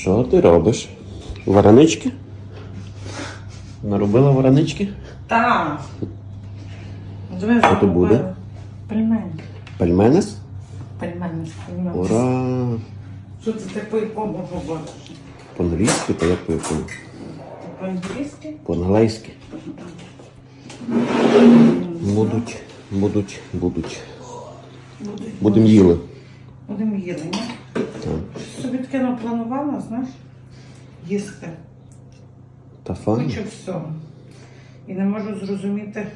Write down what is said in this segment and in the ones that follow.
Що ти робиш? Варанички? Наробила варанички? Так. Що то буде? Пельмені. Пельменес? Пельмені, пельмені. Ура! Що це ти по якому говориш? По-англійськи, та як по якому? По-англійськи? По-англійськи. Будуть, будуть, будуть. Будуть. Будемо їли. Будемо їли, ні? Щось Собі таке напланувала, знаєш? Їсти. Та файно. Хочу всього. І не можу зрозуміти,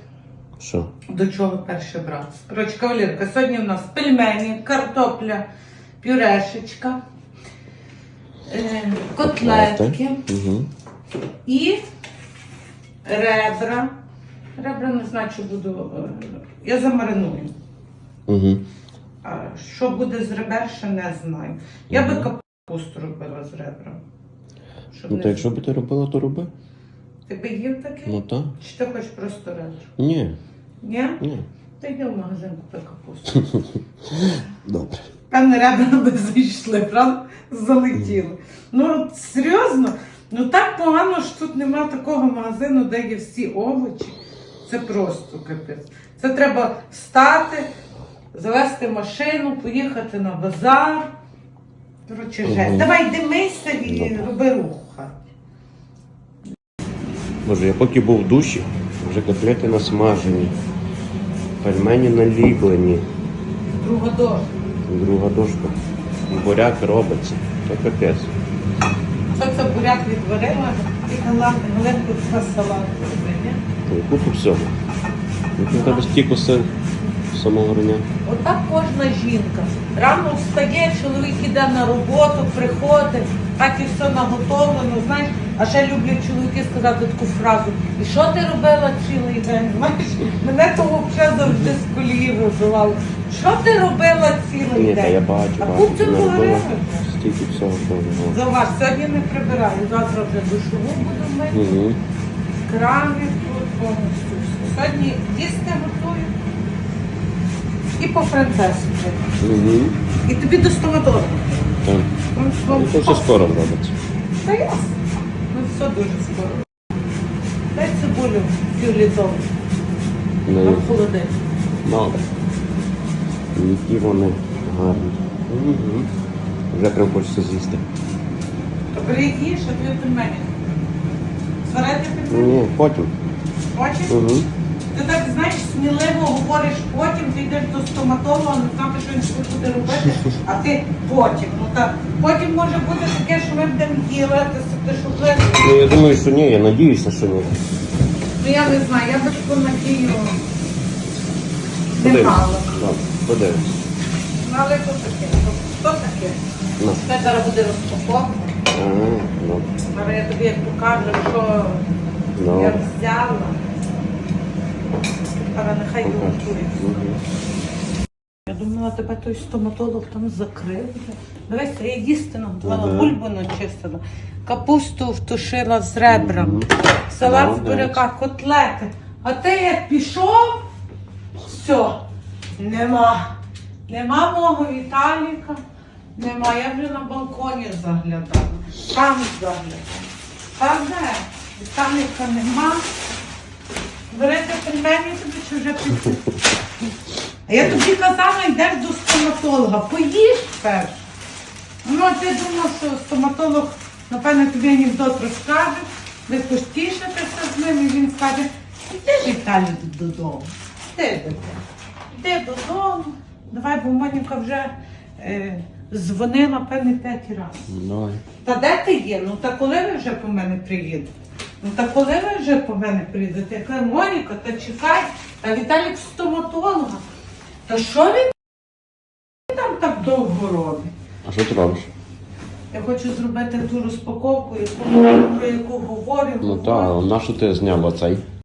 Що? до чого перше брати. Коротше, кавалерка, сьогодні у нас пельмені, картопля, пюрешечка, е, котлетки Угу. і ребра. Ребра не знаю, чи буду. е, Я замариную. Угу. Що буде з ребер, ще не знаю. Я би капусту робила з ребрами. Щоб Ну не- то якщо би ти робила, то роби. Ти би їв такий? Ну так. Чи ти хочеш просто ребра? Ні, Ні? ні. Та йди в магазин купи капусту. Добре. Певне, ребра би зайшли, правда? Залетіли. Ну, серйозно, ну так погано, що тут немає такого магазину, де є всі овочі. Це просто капець. Це треба встати, завести машину, поїхати на базар. Коротше, жесть. Мгм. Давай йди мийся і Добре. роби руху. в хаті. Боже, я поки був в душі, вже котлети насмажені, пельмені наліплені, Друга дошка. друга дошка. Буряк робиться. То капець. Що це буряк відварила і галати, галенку два робити. Ну, Купу всього. В тебе стільки самого рання. Отак кожна жінка. Рано встає, чоловік іде на роботу, приходить, так і все наготовлено. Знаєш, а ще люблять чоловіки сказати таку фразу. І що ти робила цілий день? Знаєш, мене того вже завжди з колії вибивало. Що ти робила цілий Ні, та день? я бачу, а бачу. наробила говорили. стільки всього, було. Зауваж, сьогодні не прибираю, завтра вже душову буду мити, Угу. крани тут повністю. Сьогодні їсти готую і по французьки. Угу. І тобі до стоматолога. Так. Ну, Ну, То все скоро робиться. Та ясно. Ну все дуже скоро. Дай цибулю півлітрову на Ну, холодильник. Добре. Які вони гарні. Угу. Вже прям хочеться з'їсти. То бери їж, а тобі пельмені. Сварити пельмені? Ні, потім. Хочеш? Угу. Ти так, знаєш, сміливо говориш потім, ти йдеш до стоматолога, не знати, що він що буде робити, а ти потім. Ну так, потім може бути таке, що ми будемо їли, ти у плечі. Ну, я думаю, що ні, я надіюся, що ні. Ну я не знаю, я би таку надію не мала. Подивимось. Ну, але то таке, то, то таке. Ну. Це зараз буде розпаковка. Ага, добре. Зараз я тобі як покажу, що я взяла. Але нехай готується. Я думала, тебе той стоматолог там закрив. вже. Дивися, я їсти наготувала, Ага. бульбу начистила, капусту втушила з ребрами, Мгм. салат з Молодець. буряка, котлети. А ти як пішов, все, нема. Нема мого Віталіка, нема. Я вже на балконі заглядала. Там заглядала. Та де? Віталіка нема. Берете пельмені тобі чи вже пішли? А я тобі казала, йдеш до стоматолога, поїж перше. Ну, а ти думав, що стоматолог, напевно, тобі анекдот розкаже, ви постішитеся з ним, і він скаже, іди Віталій додому. Іди додому. Іди додому. Давай, бо Моніка вже е, дзвонила, певне, п'ять разів. Давай. Та де ти є? Ну та коли ви вже по мене приїдете? Ну та коли ви вже по мене приїдете? Я кажу, Моніка, та чекай, та Віталік стоматолога. Та що він там так довго робить? А що ти робиш? Я хочу зробити ту розпаковку, яку, про яку говорю. Ну говорю. так, на що ти зняв оцей?